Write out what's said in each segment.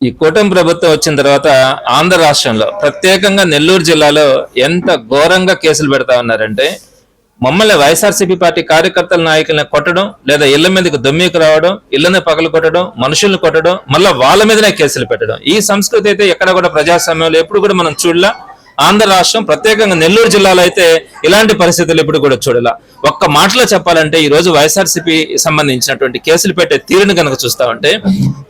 ఈ కూటమి ప్రభుత్వం వచ్చిన తర్వాత ఆంధ్ర రాష్ట్రంలో ప్రత్యేకంగా నెల్లూరు జిల్లాలో ఎంత ఘోరంగా కేసులు పెడతా ఉన్నారంటే మమ్మల్ని వైఎస్ఆర్సీపీ పార్టీ కార్యకర్తల నాయకులను కొట్టడం లేదా ఇళ్ళ మీదకి దొమ్మికి రావడం ఇళ్ళని పగలు కొట్టడం మనుషుల్ని కొట్టడం మళ్ళీ వాళ్ళ మీదనే కేసులు పెట్టడం. ఈ సంస్కృతి అయితే ఎక్కడ కూడా ప్రజాస్వామ్యంలో ఎప్పుడు కూడా మనం చూడలా. ఆంధ్ర రాష్ట్రం ప్రత్యేకంగా నెల్లూరు జిల్లాలో అయితే ఇలాంటి పరిస్థితులు ఇప్పుడు కూడా చూడాల. ఒక్క మాటలో చెప్పాలంటే ఈ రోజు వైఎస్ఆర్సీపీ సంబంధించినటువంటి కేసులు పెట్టే తీరును కనుక చూస్తా ఉంటే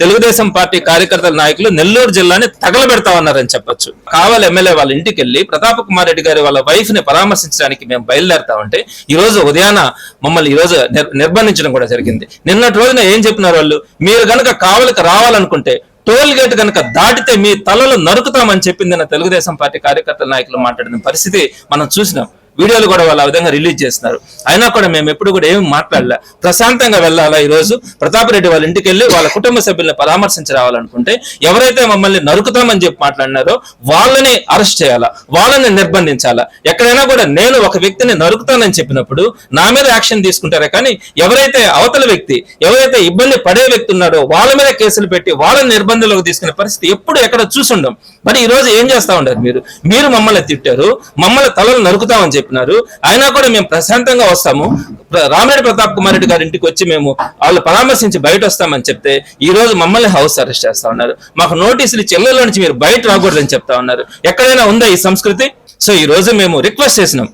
తెలుగుదేశం పార్టీ కార్యకర్తల నాయకులు నెల్లూరు జిల్లాని తగలబెడతా ఉన్నారని చెప్పొచ్చు. కావాలి ఎమ్మెల్యే వాళ్ళ ఇంటికి వెళ్ళి ప్రతాప్ కుమార్ రెడ్డి గారి వాళ్ళ వైఫ్ని పరామర్శించడానికి మేము బయలుదేరుతా ఉంటే ఈ రోజు ఉదయాన మమ్మల్ని ఈ రోజు నిర్బంధించడం కూడా జరిగింది. నిన్నటి రోజున ఏం చెప్పినారు వాళ్ళు? మీరు కనుక కావలికి రావాలనుకుంటే టోల్ గేట్ కనుక దాటితే మీ తలలు నరుకుతామని చెప్పింది తెలుగుదేశం పార్టీ కార్యకర్తల నాయకులు మాట్లాడిన పరిస్థితి మనం చూసినాం. వీడియోలు కూడా వాళ్ళు ఆ విధంగా రిలీజ్ చేస్తున్నారు. అయినా కూడా మేము ఎప్పుడు కూడా ఏమి మాట్లాడలే. ప్రశాంతంగా వెళ్ళాలా ఈరోజు? ప్రతాప్ రెడ్డి వాళ్ళ ఇంటికి వెళ్ళి వాళ్ళ కుటుంబ సభ్యుల్ని పరామర్శించి రావాలనుకుంటే ఎవరైతే మమ్మల్ని నరుకుతామని చెప్పి మాట్లాడినారో వాళ్ళని అరెస్ట్ చేయాలా? వాళ్ళని నిర్బంధించాలా? ఎక్కడైనా కూడా నేను ఒక వ్యక్తిని నరుకుతానని చెప్పినప్పుడు నా మీద యాక్షన్ తీసుకుంటారే కానీ ఎవరైతే అవతల వ్యక్తి ఎవరైతే ఇబ్బంది పడే వ్యక్తి ఉన్నాడో వాళ్ళ మీద కేసులు పెట్టి వాళ్ళని నిర్బంధంలోకి తీసుకునే పరిస్థితి ఎప్పుడు ఎక్కడ చూసుండం. మరి ఈ రోజు ఏం చేస్తా ఉండారు మీరు? మీరు మమ్మల్ని తిట్టారు మమ్మల్ని తలలు నరుకుతామని చెప్పి చెప్పినారు అయినా కూడా మేము ప్రశాంతంగా వస్తాము. ప్ర- రామిరెడ్డి ప్రతాప్ కుమార్ రెడ్డి గారి ఇంటికి వచ్చి మేము వాళ్ళు పరామర్శించి బయట వస్తామని చెప్తే ఈ రోజు మమ్మల్ని హౌస్ అరెస్ట్ చేస్తా ఉన్నారు. మాకు నోటీసులు చెల్లెల నుంచి మీరు బయట రాకూడదని చెప్తా ఉన్నారు. ఎక్కడైనా ఉందా ఈ సంస్కృతి? సో ఈ రోజు మేము రిక్వెస్ట్ చేసినాం.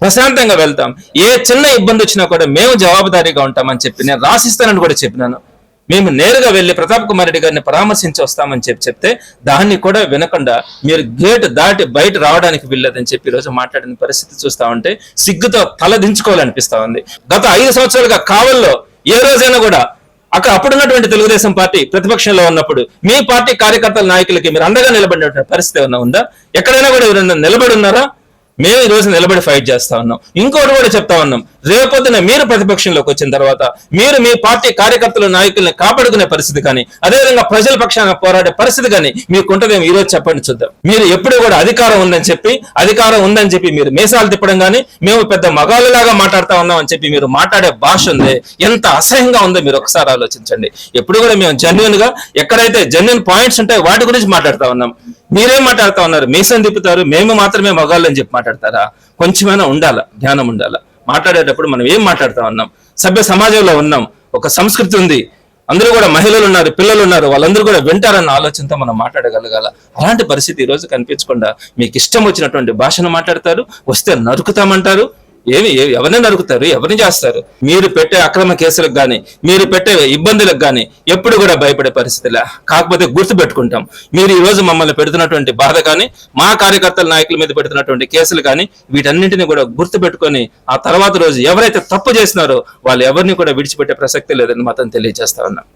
ప్రశాంతంగా వెళ్తాం. ఏ చిన్న ఇబ్బంది వచ్చినా కూడా మేము జవాబుదారీగా ఉంటామని చెప్పి నేను రాసిస్తానని కూడా చెప్పినాను. మేము నేరుగా వెళ్ళి ప్రతాప్ కుమార్ రెడ్డి గారిని పరామర్శించి వస్తామని చెప్పి చెప్తే దాన్ని కూడా వినకుండా మీరు గేట్ దాటి బయట రావడానికి వీల్లేదని చెప్పి ఈరోజు రోజు మాట్లాడిన పరిస్థితి చూస్తా ఉంటే సిగ్గుతో తల దించుకోవాలనిపిస్తా ఉంది. గత ఐదు సంవత్సరాలుగా కావల్లో ఏ రోజైనా కూడా అక్కడ అప్పుడున్నటువంటి తెలుగుదేశం పార్టీ ప్రతిపక్షంలో ఉన్నప్పుడు మీ పార్టీ కార్యకర్తల నాయకులకి మీరు అండగా నిలబడిన పరిస్థితి ఏమైనా ఉందా? ఎక్కడైనా కూడా ఎవరైనా నిలబడి ఉన్నారా? మేము ఈ రోజు నిలబడి ఫైట్ చేస్తా ఉన్నాం. ఇంకోటి కూడా చెప్తా ఉన్నాం. రేపొద్దున మీరు ప్రతిపక్షంలోకి వచ్చిన తర్వాత మీరు మీ పార్టీ కార్యకర్తల నాయకుల్ని కాపాడుకునే పరిస్థితి కానీ అదేవిధంగా ప్రజల పక్షాన పోరాడే పరిస్థితి కానీ మీకు ఉంటదేమో ఈ రోజు చెప్పండి చూద్దాం. మీరు ఎప్పుడు కూడా అధికారం ఉందని చెప్పి అధికారం ఉందని చెప్పి మీరు మేసాలు తిప్పడం కానీ మేము పెద్ద మగాళ్ళలాగా మాట్లాడుతా ఉన్నాం అని చెప్పి మీరు మాట్లాడే భాష ఉంది ఎంత అసహ్యంగా ఉందో మీరు ఒకసారి ఆలోచించండి. ఎప్పుడు కూడా మేము జెన్యున్గా ఎక్కడైతే జెన్యున్ పాయింట్స్ ఉంటాయో వాటి గురించి మాట్లాడుతా ఉన్నాం. మీరేం మాట్లాడుతా ఉన్నారు? మీసం తిప్పుతారు మేము మాత్రమే మగాళ్ళు అని చెప్పి మాట్లాడతారా? కొంచెమైనా ఉండాలా? జ్ఞానం ఉండాలా? మాట్లాడేటప్పుడు మనం ఏం మాట్లాడుతా ఉన్నాం? సభ్య సమాజంలో ఉన్నాం. ఒక సంస్కృతి ఉంది. అందరూ కూడా మహిళలు ఉన్నారు పిల్లలు ఉన్నారు. వాళ్ళందరూ కూడా వింటారన్న ఆలోచనతో మనం మాట్లాడగలగాల. అలాంటి పరిస్థితి ఈ రోజు కనిపించకుండా మీకు ఇష్టం వచ్చినటువంటి భాషను మాట్లాడతారు వస్తే నరుకుతామంటారు ఏమి ఏ- ఎవరిని నరుకుతారు? ఎవరిని చేస్తారు? మీరు పెట్టే అక్రమ కేసులకు కానీ మీరు పెట్టే ఇబ్బందులకు కానీ ఎప్పుడు కూడా భయపడే పరిస్థితిలా కాకపోతే గుర్తు పెట్టుకుంటాం. మీరు ఈ రోజు మమ్మల్ని పెడుతున్నటువంటి బాధ కానీ మా కార్యకర్తల నాయకుల మీద పెడుతున్నటువంటి కేసులు కానీ వీటన్నింటినీ కూడా గుర్తు పెట్టుకొని ఆ తర్వాత రోజు ఎవరైతే తప్పు చేసినారో వాళ్ళు ఎవరిని కూడా విడిచిపెట్టే ప్రసక్తి లేదని మాత్రం తెలియజేస్తా ఉన్నాం.